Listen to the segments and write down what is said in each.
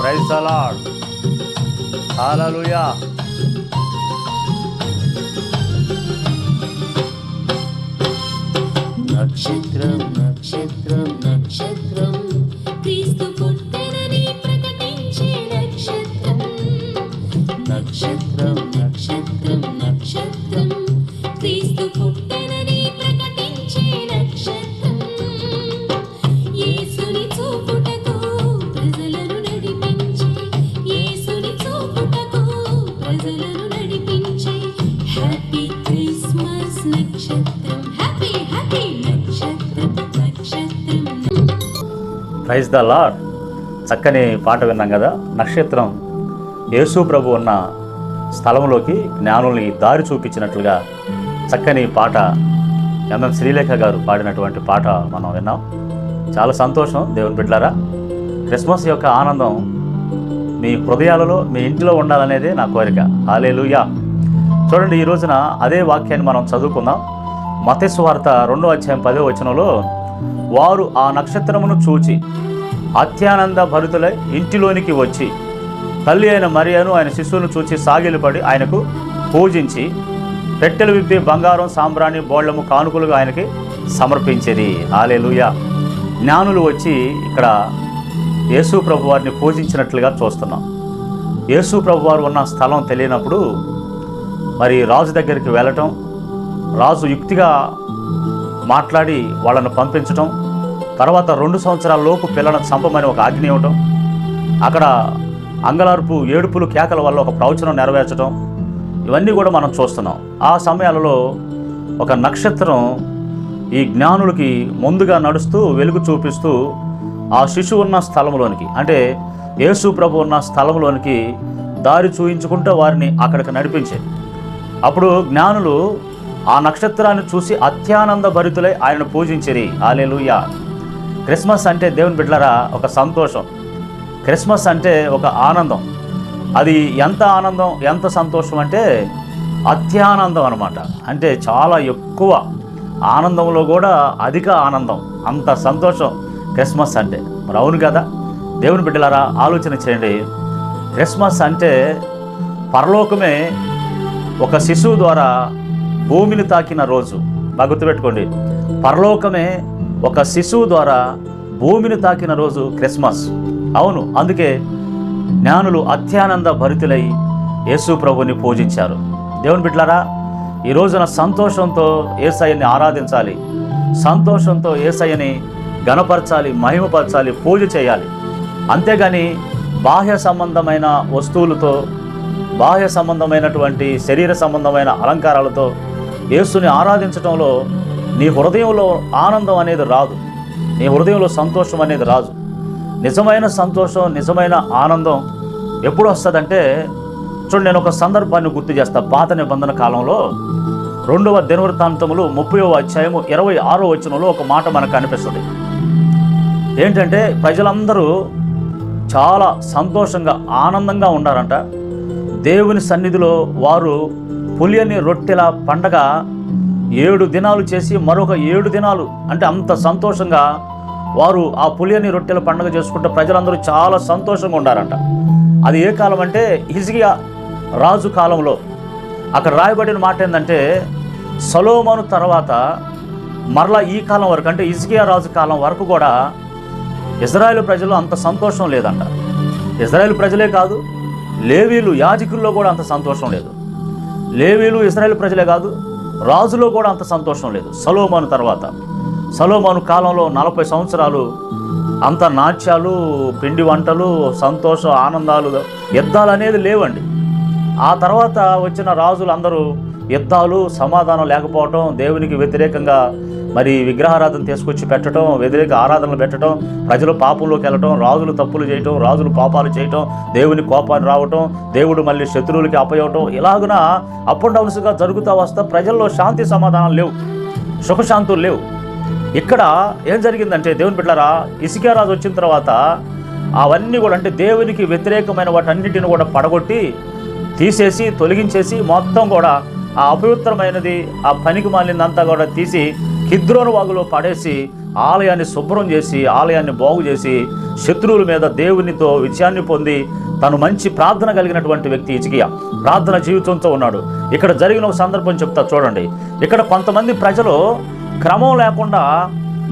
Praise the lord హల్లెలూయా నక్షత్రం నక్షత్రం నక్షత్రం. క్రీస్తు పుట్టెనని ప్రకటించే నక్షత్రం నక్షత్రం. నక్షత్రం నక్షత్రం. ప్రైజ్ ద లార్డ్ చక్కని పాట విన్నాం కదా నక్షత్రం. యేసు ప్రభు ఉన్న స్థలంలోకి జ్ఞానుల్ని దారి చూపించినట్లుగా చక్కని పాట ఎంఎం శ్రీలేఖ గారు పాడినటువంటి పాట మనం విన్నాం. చాలా సంతోషం దేవుని బిడ్డారా క్రిస్మస్ యొక్క ఆనందం మీ హృదయాలలో మీ ఇంటిలో ఉండాలనేదే నా కోరిక. హాలేలుయా చూడండి ఈ రోజున అదే వాక్యాన్ని మనం చదువుకుందాం. మతేసు వార్త రెండో అధ్యాయం పదో వచనంలో వారు ఆ నక్షత్రమును చూచి అత్యానంద భరితులై ఇంటిలోనికి వచ్చి తల్లి అయిన మరియను ఆయన శిశువును చూచి సాగిలపడి ఆయనకు పూజించి పెట్టెలు విప్పి బంగారం సాంబ్రాణి బోళ్ళము కానుకలుగా ఆయనకి సమర్పించేది. ఆలేలుయ జ్ఞానులు వచ్చి ఇక్కడ యేసు ప్రభు వారిని పూజించినట్లుగా చూస్తున్నాం. యేసు ప్రభు వారు ఉన్న స్థలం తెలియనప్పుడు మరి రాజు దగ్గరికి వెళ్ళటం రాజు యుక్తిగా మాట్లాడి వాళ్ళను పంపించటం తర్వాత రెండు సంవత్సరాల లోపు పిల్లలను చంపమని ఒక ఆజ్ఞ ఇవ్వటం అక్కడ అంగలార్పు ఏడుపులు కేకల వల్ల ఒక ప్రవచనం నెరవేర్చడం ఇవన్నీ కూడా మనం చూస్తున్నాం. ఆ సమయాలలో ఒక నక్షత్రం ఈ జ్ఞానులకి ముందుగా నడుస్తూ వెలుగు చూపిస్తూ ఆ శిశువు ఉన్న స్థలంలోనికి అంటే యేసు ప్రభు ఉన్న స్థలంలోనికి దారి చూయించుకుంటూ వారిని అక్కడికి నడిపించేది. అప్పుడు జ్ఞానులు ఆ నక్షత్రాన్ని చూసి అత్యానంద భరితులై ఆయనను పూజించిరి. ఆలెలుయా క్రిస్మస్ అంటే దేవుని బిడ్డలరా ఒక సంతోషం. క్రిస్మస్ అంటే ఒక ఆనందం. అది ఎంత ఆనందం ఎంత సంతోషం అంటే అత్యానందం అనమాట అంటే చాలా ఎక్కువ ఆనందంలో కూడా అధిక ఆనందం. అంత సంతోషం క్రిస్మస్ అంటే. మరి అవును కదా? దేవుని బిడ్డలారా ఆలోచన చేయండి. క్రిస్మస్ అంటే పరలోకమే ఒక శిశువు ద్వారా భూమిని తాకిన రోజు. బాగా గుర్తుపెట్టుకోండి పరలోకమే ఒక శిశువు ద్వారా భూమిని తాకిన రోజు క్రిస్మస్. అవును అందుకే జ్ఞానులు అత్యానంద భరితులై యేసు ప్రభుని పూజించారు. దేవుని బిడ్డలారా ఈ రోజున సంతోషంతో ఏసయ్యని ఆరాధించాలి. సంతోషంతో ఏసయ్యని గణపరచాలి మహిమపరచాలి పూజ చేయాలి. అంతేగాని బాహ్య సంబంధమైన వస్తువులతో బాహ్య సంబంధమైనటువంటి శరీర సంబంధమైన అలంకారాలతో యేసుని ఆరాధించటంలో నీ హృదయంలో ఆనందం అనేది రాదు. నీ హృదయంలో సంతోషం అనేది రాదు. నిజమైన సంతోషం నిజమైన ఆనందం ఎప్పుడు వస్తుందంటే చూడండి నేను ఒక సందర్భాన్ని గుర్తు చేస్తా. పాత నిబంధన కాలంలో రెండవ దినవృత్తాంతములు ముప్పైవ అధ్యాయము ఇరవై ఆరో వచనంలో ఒక మాట మనకు అనిపిస్తుంది. ఏంటంటే ప్రజలందరూ చాలా సంతోషంగా ఆనందంగా ఉన్నారంట దేవుని సన్నిధిలో వారు పులియని రొట్టెల పండగ ఏడు దినాలు చేసి మరొక ఏడు దినాలు. అంటే అంత సంతోషంగా వారు ఆ పులియని రొట్టెల పండగ చేసుకుంటే ప్రజలందరూ చాలా సంతోషంగా ఉండారంట. అది ఏ కాలం అంటే హిజియా రాజు కాలంలో. అక్కడ రాయబడిన మాట ఏంటంటే సలోమను తర్వాత మరలా ఈ కాలం వరకు అంటే ఇజ్గియా రాజు కాలం వరకు కూడా ఇజ్రాయెల్ ప్రజలు అంత సంతోషం లేదంట. ఇజ్రాయెల్ ప్రజలే కాదు లేవీలు యాజకుల్లో కూడా అంత సంతోషం లేదు. లేవీలు ఇస్రాయేల్ ప్రజలే కాదు రాజులో కూడా అంత సంతోషం లేదు. సలోమాను తర్వాత. సలోమాను కాలంలో నలభై సంవత్సరాలు అంత నాట్యాలు పిండి వంటలు సంతోషం ఆనందాలు యుద్ధాలు అనేది లేవండి. ఆ తర్వాత వచ్చిన రాజులు అందరూ యుద్ధాలు సమాధానం లేకపోవటం దేవునికి వ్యతిరేకంగా మరి విగ్రహారాధన తీసుకొచ్చి పెట్టడం వ్యతిరేక ఆరాధనలు పెట్టడం ప్రజలు పాపంలోకి వెళ్ళటం రాజులు తప్పులు చేయటం రాజులు పాపాలు చేయటం దేవుని కోపాన్ని రావటం దేవుడు మళ్ళీ శత్రువులకి అప్పయవటం ఇలాగున అప్ అండ్ డౌన్స్గా జరుగుతూ వస్తే ప్రజల్లో శాంతి సమాధానం లేవు సుఖశాంతులు లేవు. ఇక్కడ ఏం జరిగిందంటే దేవుని బిడ్డలారా ఇసుకే రాజు వచ్చిన తర్వాత అవన్నీ కూడా అంటే దేవునికి వ్యతిరేకమైన వాటన్నిటిని కూడా పడగొట్టి తీసేసి తొలగించేసి మొత్తం కూడా ఆ అపవిత్రమైనది ఆ పనికి మాలిందంతా కూడా తీసి కిద్రోను వాగులో పడేసి ఆలయాన్ని శుభ్రం చేసి ఆలయాన్ని బాగు చేసి శత్రువుల మీద దేవునితో విజయాన్ని పొంది తను మంచి ప్రార్థన కలిగినటువంటి వ్యక్తి ఇచికియా ప్రార్థన జీవితంతో ఉన్నాడు. ఇక్కడ జరిగిన ఒక సందర్భం చెప్తా చూడండి. ఇక్కడ కొంతమంది ప్రజలు క్రమం లేకుండా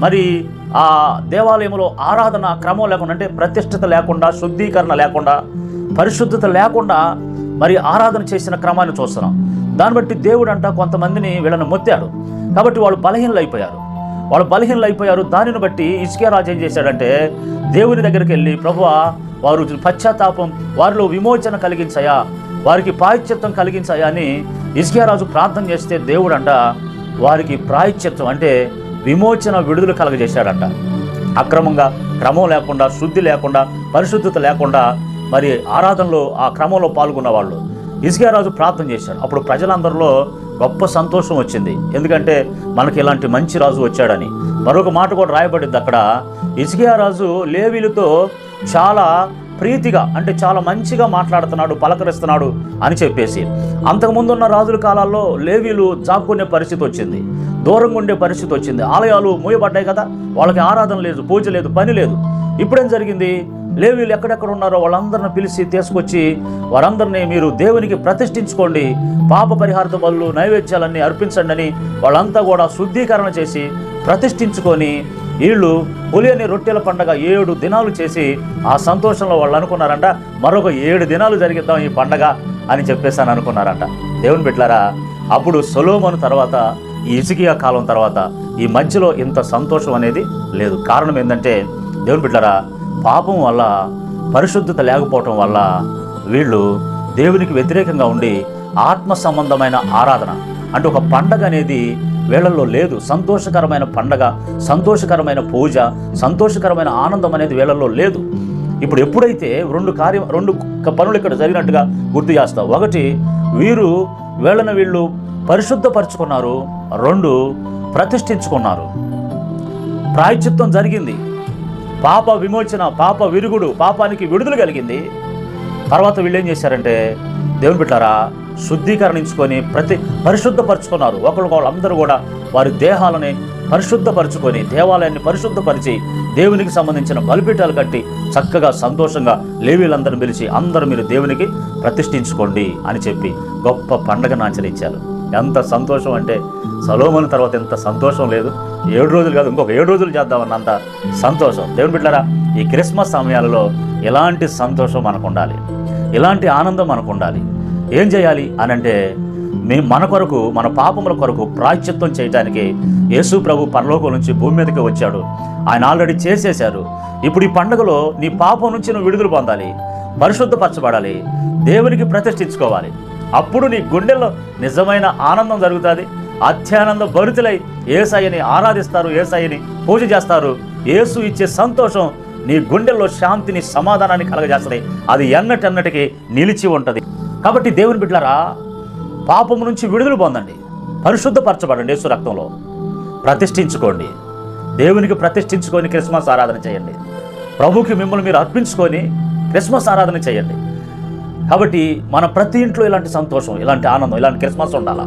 మరి ఆ దేవాలయంలో ఆరాధన క్రమం లేకుండా అంటే ప్రతిష్టత లేకుండా శుద్ధీకరణ లేకుండా పరిశుద్ధత లేకుండా మరి ఆరాధన చేసిన క్రమాన్ని చూస్తున్నాం. దాన్ని బట్టి దేవుడు అంట కొంతమందిని వీళ్ళని మొత్తాడు. కాబట్టి వాళ్ళు బలహీనలు అయిపోయారు వాళ్ళు బలహీనలు అయిపోయారు దానిని బట్టి ఇసుకే రాజు ఏం చేశాడంటే దేవుని దగ్గరికి వెళ్ళి ప్రభువా వారు పశ్చాత్తాపం వారిలో విమోచన కలిగించాయా వారికి ప్రాయశ్చిత్తం కలిగించాయా అని ఇసుకే రాజు ప్రార్థన చేస్తే దేవుడంట వారికి ప్రాయశ్చిత్తం అంటే విమోచన విడుదల కలగజేశాడంట. అక్రమంగా క్రమం లేకుండా శుద్ధి లేకుండా పరిశుద్ధత లేకుండా మరి ఆరాధనలో ఆ క్రమంలో పాల్గొన్న వాళ్ళు ఇసుకే రాజు ప్రార్థన చేశాడు. అప్పుడు ప్రజలందరిలో గొప్ప సంతోషం వచ్చింది. ఎందుకంటే మనకి ఇలాంటి మంచి రాజు వచ్చాడని. మరొక మాట కూడా రాయబడింది అక్కడ. ఇసుకియా రాజు లేవీలతో చాలా ప్రీతిగా అంటే చాలా మంచిగా మాట్లాడుతున్నాడు పలకరిస్తున్నాడు అని చెప్పేసి. అంతకుముందు ఉన్న రాజుల కాలాల్లో లేవీలు జాక్కునే పరిస్థితి వచ్చింది. దూరంగా ఉండే పరిస్థితి వచ్చింది. ఆలయాలు మూయబడ్డాయి కదా. వాళ్ళకి ఆరాధన లేదు పూజ లేదు పని లేదు. ఇప్పుడేం జరిగింది? లేవీలు ఎక్కడెక్కడ ఉన్నారో వాళ్ళందరిని పిలిచి తీసుకొచ్చి వారందరినీ మీరు దేవునికి ప్రతిష్ఠించుకోండి. పాప పరిహారత బలు నైవేద్యాలన్నీ అర్పించండి అని వాళ్ళంతా కూడా శుద్ధీకరణ చేసి ప్రతిష్ఠించుకొని వీళ్ళు పులియని రొట్టెల పండగ ఏడు దినాలు చేసి ఆ సంతోషంలో వాళ్ళు అనుకున్నారంట మరొక ఏడు దినాలు జరిగిద్దాం ఈ పండగ అని చెప్పేసి అని అనుకున్నారంట. దేవుని బిడ్డలారా అప్పుడు సొలోమను తర్వాత ఈ ఇసుకియా కాలం తర్వాత ఈ మధ్యలో ఇంత సంతోషం అనేది లేదు. కారణం ఏంటంటే దేవుని బిడ్డలారా పాపం వల్ల పరిశుద్ధత లేకపోవటం వల్ల వీళ్ళు దేవునికి వ్యతిరేకంగా ఉండి ఆత్మ సంబంధమైన ఆరాధన అంటే ఒక పండగ అనేది వీళ్ళల్లో లేదు. సంతోషకరమైన పండగ సంతోషకరమైన పూజ సంతోషకరమైన ఆనందం అనేది వీళ్ళల్లో లేదు. ఇప్పుడు ఎప్పుడైతే రెండు కార్యం రెండు పనులు ఇక్కడ జరిగినట్టుగా గుర్తు చేస్తావు ఒకటి వీరు వీళ్ళని వీళ్ళు పరిశుద్ధపరుచుకున్నారు. రెండు ప్రతిష్ఠించుకున్నారు. ప్రాయచిత్వం జరిగింది. పాప విమోచన పాప విరుగుడు పాపానికి విడుదల కలిగింది. తర్వాత వీళ్ళు ఏం చేశారంటే దేవుని బిడ్డారా శుద్ధీకరణించుకొని ప్రతి పరిశుద్ధపరుచుకున్నారు. ఒకరికొకళ్ళు అందరూ కూడా వారి దేహాలని పరిశుద్ధపరుచుకొని దేవాలయాన్ని పరిశుద్ధపరిచి దేవునికి సంబంధించిన బలిపీఠాలు కట్టి చక్కగా సంతోషంగా లేవీలందరిని పిలిచి అందరూ మీరు దేవునికి ప్రతిష్ఠించుకోండి అని చెప్పి గొప్ప పండగను ఆచరించారు. ఎంత సంతోషం అంటే సలోమన్ తర్వాత ఎంత సంతోషం లేదు. ఏడు రోజులు కాదు ఇంకొక ఏడు రోజులు చేద్దామన్నంత సంతోషం. దేవుని బిడ్డరా ఈ క్రిస్మస్ సమయాలలో ఎలాంటి సంతోషం మనకు ఉండాలి ఎలాంటి ఆనందం మనకు ఉండాలి ఏం చేయాలి అని అంటే మీ మన కొరకు మన పాపముల కొరకు ప్రాయశ్చిత్తం చేయడానికి యేసు ప్రభు పరలోకం నుంచి భూమి మీదకి వచ్చాడు. ఆయన ఆల్రెడీ చేసేశారు. ఇప్పుడు ఈ పండుగలో నీ పాపం నుంచి నువ్వు విడుదల పొందాలి పరిశుద్ధపరచబడాలి దేవునికి ప్రతిష్ఠించుకోవాలి. అప్పుడు నీ గుండెల్లో నిజమైన ఆనందం జరుగుతుంది. అత్యానంద భరితులై ఏసయ్యని ఆరాధిస్తారు ఏసయ్యని పూజ చేస్తారు. యేసు ఇచ్చే సంతోషం నీ గుండెల్లో శాంతిని సమాధానాన్ని కలగజేస్తుంది. అది ఎన్నటెన్నటికి నిలిచి ఉంటుంది. కాబట్టి దేవుని బిడ్డలారా పాపము నుంచి విడుదల పొందండి. పరిశుద్ధపరచబడండి యేసు రక్తంలో. ప్రతిష్ఠించుకోండి. దేవునికి ప్రతిష్ఠించుకొని క్రిస్మస్ ఆరాధన చేయండి. ప్రభుకి మిమ్మల్ని మీరు అర్పించుకొని క్రిస్మస్ ఆరాధన చేయండి. కాబట్టి మన ప్రతి ఇంట్లో ఇలాంటి సంతోషం ఇలాంటి ఆనందం ఇలాంటి క్రిస్మస్ ఉండాలా?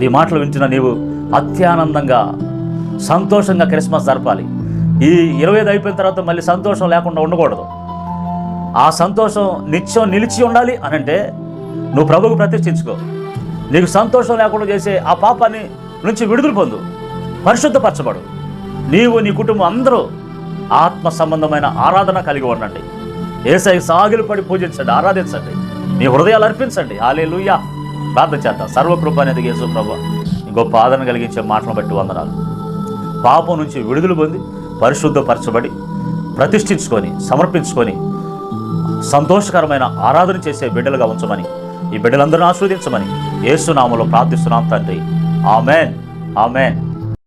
ఈ మాటలు వింటున్న నీవు అత్యానందంగా సంతోషంగా క్రిస్మస్ జరపాలి. ఈ ఇరవై ఐదు అయిపోయిన తర్వాత మళ్ళీ సంతోషం లేకుండా ఉండకూడదు. ఆ సంతోషం నిత్యం నిలిచి ఉండాలి అని అంటే నువ్వు ప్రభువుకు ప్రతిష్ఠించుకో. నీకు సంతోషం లేకుండా చేసే ఆ పాపాన్ని నుంచి విడుదల పొందు. పరిశుద్ధపరచబడు. నీవు నీ కుటుంబం అందరూ ఆత్మ సంబంధమైన ఆరాధన కలిగి ఉండండి. ఏసై సాగిలు పడి పూజించండి ఆరాధించండి మీ హృదయాలు అర్పించండి. ఆలే లూయా ప్రార్థన చేద్దాం. సర్వకృప అనేది యేసు ప్రభు. గొప్ప ఆదరణ కలిగించే మాటలను బట్టి వందనాలు. పాపం నుంచి విడుదల పొంది పరిశుద్ధపరచబడి ప్రతిష్ఠించుకొని సమర్పించుకొని సంతోషకరమైన ఆరాధన చేసే బిడ్డలుగా ఉంచమని ఈ బిడ్డలందరూ ఆస్వాదించమని యేసునామలో ప్రార్థిస్తున్నాం తండ్రి. ఆమెన్. ఆమెన్.